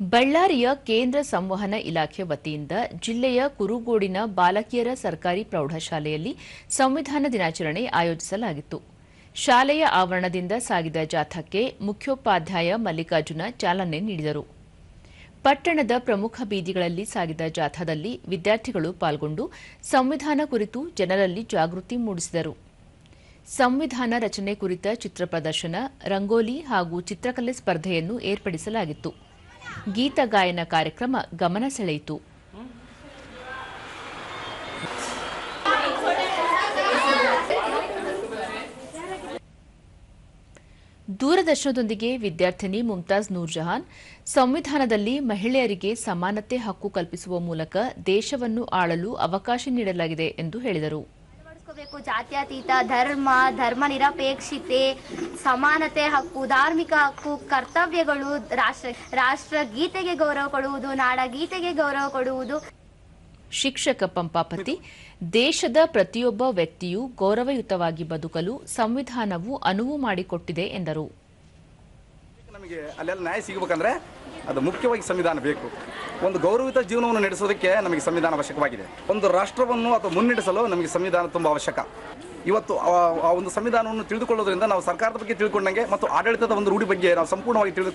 ಬಳ್ಳಾರಿಯ ಕೇಂದ್ರ ಸಂವಹನ ಇಲಾಖೆ ವತಿಯಿಂದ ಜಿಲ್ಲೆಯ ಕುರುಗೋಡಿನ ಬಾಲಕಿಯರ ಸರ್ಕಾರಿ ಪ್ರೌಢಶಾಲೆಯಲ್ಲಿ ಸಂವಿಧಾನ ದಿನಾಚರಣೆ ಆಯೋಜಿಸಲಾಗಿತ್ತು. ಶಾಲೆಯ ಆವರಣದಿಂದ ಸಾಗಿದ ಜಾಥಾಕ್ಕೆ ಮುಖ್ಯೋಪಾಧ್ಯಾಯ ಮಲ್ಲಿಕಾರ್ಜುನ ಚಾಲನೆ ನೀಡಿದರು. ಪಟ್ಟಣದ ಪ್ರಮುಖ ಬೀದಿಗಳಲ್ಲಿ ಸಾಗಿದ ಜಾಥಾದಲ್ಲಿ ವಿದ್ಯಾರ್ಥಿಗಳು ಪಾಲ್ಗೊಂಡು ಸಂವಿಧಾನ ಕುರಿತು ಜನರಲ್ಲಿ ಜಾಗೃತಿ ಮೂಡಿಸಿದರು. ಸಂವಿಧಾನ ರಚನೆ ಕುರಿತ ಚಿತ್ರ ಪ್ರದರ್ಶನ, ರಂಗೋಲಿ ಹಾಗೂ ಚಿತ್ರಕಲೆ ಸ್ಪರ್ಧೆಯನ್ನು ಏರ್ಪಡಿಸಲಾಗಿತ್ತು. ಗೀತ ಗಾಯನ ಕಾರ್ಯಕ್ರಮ ಗಮನ ಸೆಳೆಯಿತು. ದೂರದರ್ಶನದೊಂದಿಗೆ ವಿದ್ಯಾರ್ಥಿನಿ ಮುಮ್ತಾಜ್ ನೂರ್ಜಹಾನ್ ಸಂವಿಧಾನದಲ್ಲಿ ಮಹಿಳೆಯರಿಗೆ ಸಮಾನತೆ ಹಕ್ಕು ಕಲ್ಪಿಸುವ ಮೂಲಕ ದೇಶವನ್ನು ಆಳಲು ಅವಕಾಶ ನೀಡಲಾಗಿದೆ ಎಂದು ಹೇಳಿದರು. ಅಳವಡಿಸ್ಕೋಬೇಕು ಜಾತ್ಯತೀತ ಧರ್ಮ ಧರ್ಮ ನಿರಪೇಕ್ಷತೆ ಸಮಾನತೆ ಹಕ್ಕು ಧಾರ್ಮಿಕ ಹಕ್ಕು ಕರ್ತವ್ಯಗಳು ರಾಷ್ಟ್ರ ರಾಷ್ಟ್ರ ಗೀತೆಗೆ ಗೌರವ ಕೊಡುವುದು ನಾಡ ಗೀತೆಗೆ ಗೌರವ ಕೊಡುವುದು. ಶಿಕ್ಷಕ ಪಂಪಾಪತಿ ದೇಶದ ಪ್ರತಿಯೊಬ್ಬ ವ್ಯಕ್ತಿಯು ಗೌರವಯುತವಾಗಿ ಬದುಕಲು ಸಂವಿಧಾನವು ಅನುವು ಮಾಡಿಕೊಟ್ಟಿದೆ ಎಂದರು. ನಮಗೆ ಅಲ್ಲೆಲ್ಲ ನ್ಯಾಯ ಸಿಗಬೇಕಂದ್ರೆ ಅದು ಮುಖ್ಯವಾಗಿ ಸಂವಿಧಾನ ಬೇಕು. ಒಂದು ಗೌರವಿತ ಜೀವನವನ್ನು ನಡೆಸೋದಕ್ಕೆ ನಮಗೆ ಸಂವಿಧಾನ ಅವಶ್ಯಕವಾಗಿದೆ. ಒಂದು ರಾಷ್ಟ್ರವನ್ನು ಅಥವಾ ಮುನ್ನಡೆಸಲು ನಮಗೆ ಸಂವಿಧಾನ ತುಂಬ ಅವಶ್ಯಕ. ಇವತ್ತು ಆ- ಒಂದು ಸಂವಿಧಾನವನ್ನು ತಿಳಿದುಕೊಳ್ಳೋದ್ರಿಂದ ನಾವು ಸರ್ಕಾರದ ಬಗ್ಗೆ ತಿಳ್ಕೊಂಡಂಗೆ ಮತ್ತು ಆಡಳಿತದ ಒಂದು ರೂಢಿ ಬಗ್ಗೆ ನಾವು ಸಂಪೂರ್ಣವಾಗಿ ತಿಳಿದುಕೊಂಡು